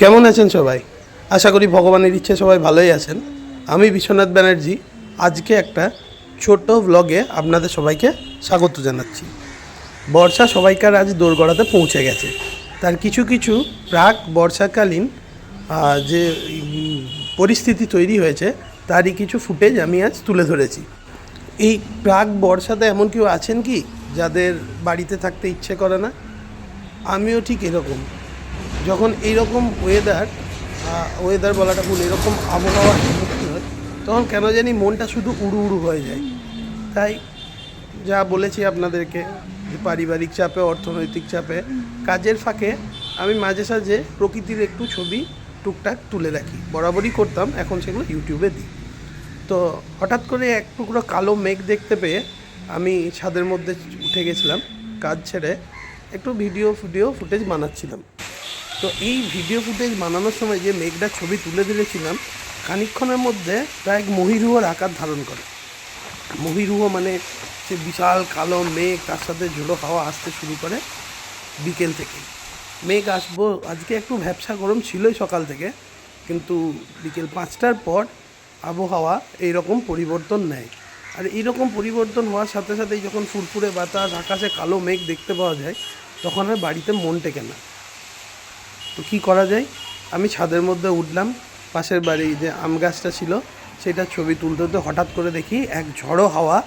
কেমন আছেন সবাই? আশা করি ভগবানের ইচ্ছে সবাই ভালোই আছেন। আমি বিশ্বনাথ ব্যানার্জি। আজকে একটা ছোট ব্লগে আপনাদের সবাইকে স্বাগত জানাচ্ছি। বর্ষা সবাইকার আজ দোরগড়াতে পৌঁছে গেছে। তার কিছু কিছু প্রাক বর্ষাকালীন যে পরিস্থিতি তৈরি হয়েছে, তারই কিছু ফুটেজ আমি আজ তুলে ধরেছি। এই প্রাক বর্ষাতে এমন কেউ আছেন কি, যাদের বাড়িতে থাকতে ইচ্ছে করে না? আমিও ঠিক এরকম। যখন এইরকম ওয়েদার ওয়েদার বলাটা ভুল, এরকম আবহাওয়ার সম্মুখীন হয়, তখন কেন জানি মনটা শুধু উড়ু উড়ু হয়ে যায়। তাই যা বলেছি আপনাদেরকে, যে পারিবারিক চাপে, অর্থনৈতিক চাপে, কাজের ফাঁকে আমি মাঝে সাঝে প্রকৃতির একটু ছবি টুকটাক তুলে রাখি। বরাবরই করতাম, এখন সেগুলো ইউটিউবে দিই। তো হঠাৎ করে এক টুকরো কালো মেঘ দেখতে পেয়ে আমি ছাদের মধ্যে উঠে গেছিলাম, কাজ ছেড়ে একটু ভিডিও ফুডিও ফুটেজ বানাচ্ছিলাম। তো এই ভিডিও ফুটেজ বানানোর সময় যে মেঘটা ছবি তুলে দিয়েছিলাম খানিকক্ষণের মধ্যে তা এক মহিরুহর আকার ধারণ করে। মহিরুহ মানে সে বিশাল কালো মেঘ, তার সাথে ঝোলো হাওয়া আসতে শুরু করে বিকেল থেকে। মেঘ আসব, আজকে একটু ভ্যাবসা গরম ছিলই সকাল থেকে, কিন্তু বিকেল পাঁচটার পর আবহাওয়া এইরকম পরিবর্তন নেয়। আর এইরকম পরিবর্তন হওয়ার সাথে সাথেই যখন ফুরফুরে বাতাস, আকাশে কালো মেঘ দেখতে পাওয়া যায়, তখন আর বাড়িতে মন টেকে না। তো কী করা যায়? আমি ছাদের মধ্যে উঠলাম, পাশের বাড়ি যে আম গাছটা ছিল, সেটা ছবি তুলতে তুলতে হঠাৎ করে দেখি এক ঝড়ো হাওয়া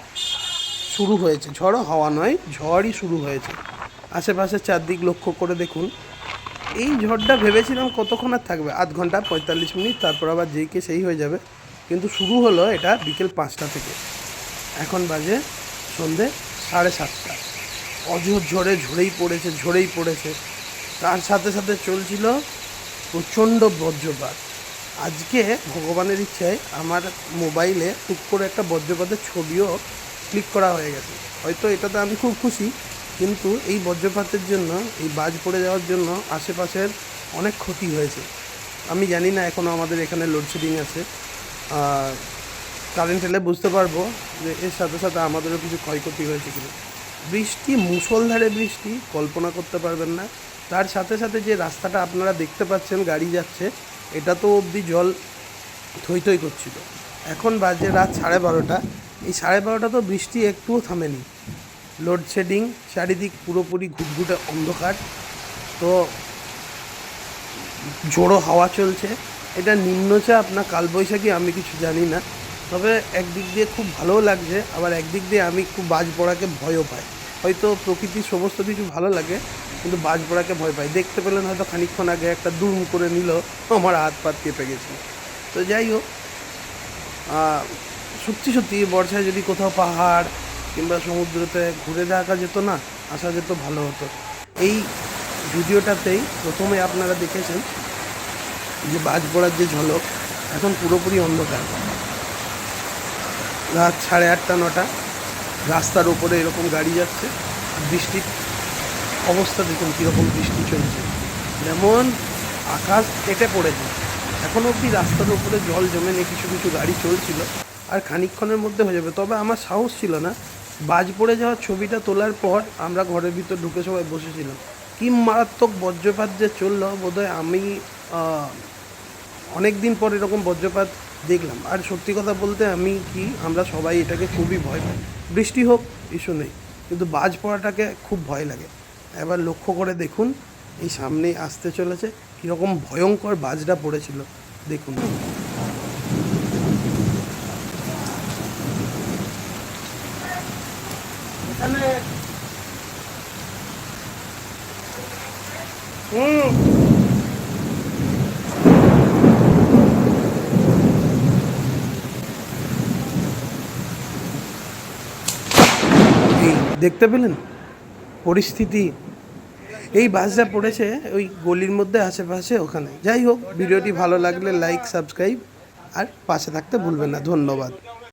শুরু হয়েছে। ঝড়ো হাওয়া নয়, ঝড়ই শুরু হয়েছে। আশেপাশে চারদিক লক্ষ্য করে দেখুন, এই ঝড়টা ভেবেছিলাম কতক্ষণ আর থাকবে? আধ ঘণ্টা, পঁয়তাল্লিশ মিনিট, তারপর আবার যেই কে সেই হয়ে যাবে। কিন্তু শুরু হলো এটা বিকেল পাঁচটা থেকে। এখন বাজে সন্ধে সাড়ে সাতটা। অঝোর ঝড়ে ঝরেই পড়েছে ঝরেই পড়েছে। তার সাথে সাথে চলছিল প্রচণ্ড বজ্রপাত। আজকে ভগবানের ইচ্ছায় আমার মোবাইলে টুক করে একটা বজ্রপাতের ছবিও ক্লিক করা হয়ে গেছে। হয়তো এটাতে আমি খুব খুশি, কিন্তু এই বজ্রপাতের জন্য, এই বাজ পড়ে যাওয়ার জন্য আশেপাশের অনেক ক্ষতি হয়েছে। আমি জানি না এখনও আমাদের এখানে লোডশেডিং আছে। কারেন্ট এলে বুঝতে পারব যে এর সাথে সাথে আমাদেরও কিছু ক্ষয়ক্ষতি হয়েছে কিনা। বৃষ্টি, মুষলধারে বৃষ্টি, কল্পনা করতে পারবেন না। তার সাথে সাথে যে রাস্তাটা আপনারা দেখতে পাচ্ছেন গাড়ি যাচ্ছে, এটা তো অবধি জল থই থই করছিল। এখন বাজে রাত সাড়ে বারোটা। এই সাড়ে বারোটা তো বৃষ্টি একটুও থামেনি। লোডশেডিং চারিদিক পুরোপুরি ঘুটঘুটে অন্ধকার। তো জোরো হাওয়া চলছে। এটা নিম্নচাপ না কালবৈশাখী আমি কিছু জানি না। তবে একদিক দিয়ে খুব ভালোও লাগছে, আবার একদিক দিয়ে আমি খুব বাজ পড়াকে ভয়ও পাই। হয়তো প্রকৃতির সমস্ত কিছু ভালো লাগে। কিন্তু বাজ ভয় পাই দেখতে পেলেন হয়তো খানিকক্ষণ আগে একটা দুম করে নিল, আমার হাত পাত কেঁপে গেছে তো যাই হোক সত্যি সত্যি বর্ষায় যদি কোথাও পাহাড় কিংবা সমুদ্রতে ঘুরে দেখা যেত না, আসা যেত ভালো হতো। এই ভিডিওটাতেই প্রথমে আপনারা দেখেছেন যে বাজ পড়ার যে ঝলক, এখন পুরোপুরি অন্ধকার। রাত সাড়ে আটটা, নটা। রাস্তার ওপরে এরকম গাড়ি যাচ্ছে বৃষ্টির অবস্থা দেখুন কীরকম বৃষ্টি চলছে। যেমন আকাশ কেটে পড়েছে। এখন অবধি রাস্তার উপরে জল জমে নিয়ে কিছু কিছু গাড়ি চলছিল আর খানিকক্ষণের মধ্যে হয়ে যাবে। তবে আমার সাহস ছিল না। বাজ পড়ে যাওয়ার ছবিটা তোলার পর আমরা ঘরের ভিতর ঢুকে সবাই বসেছিলাম। কি মারাত্মক বজ্রপাত যে চলল, বোধহয় আমি অনেক দিন পর এরকম বজ্রপাত দেখলাম। আর সত্যি কথা বলতে আমি কি, আমরা সবাই এটাকে খুবই ভয় পাই। বৃষ্টি হোক ইস্যু নেই। কিন্তু বাজ পড়াটাকে খুব ভয় লাগে। এবার লক্ষ্য করে দেখুন, এই সামনেই আসতে চলেছে। কীরকম ভয়ঙ্কর বাজটা পড়েছিল, দেখুন। দেখতে পেলেন? পরিস্থিতি এই বাসটা পড়েছে ওই গলির মধ্যে, আশেপাশে ওখানে। যাই হোক, ভিডিওটি ভালো লাগলে লাইক সাবস্ক্রাইব আর পাশে থাকতে ভুলবেন না। ধন্যবাদ।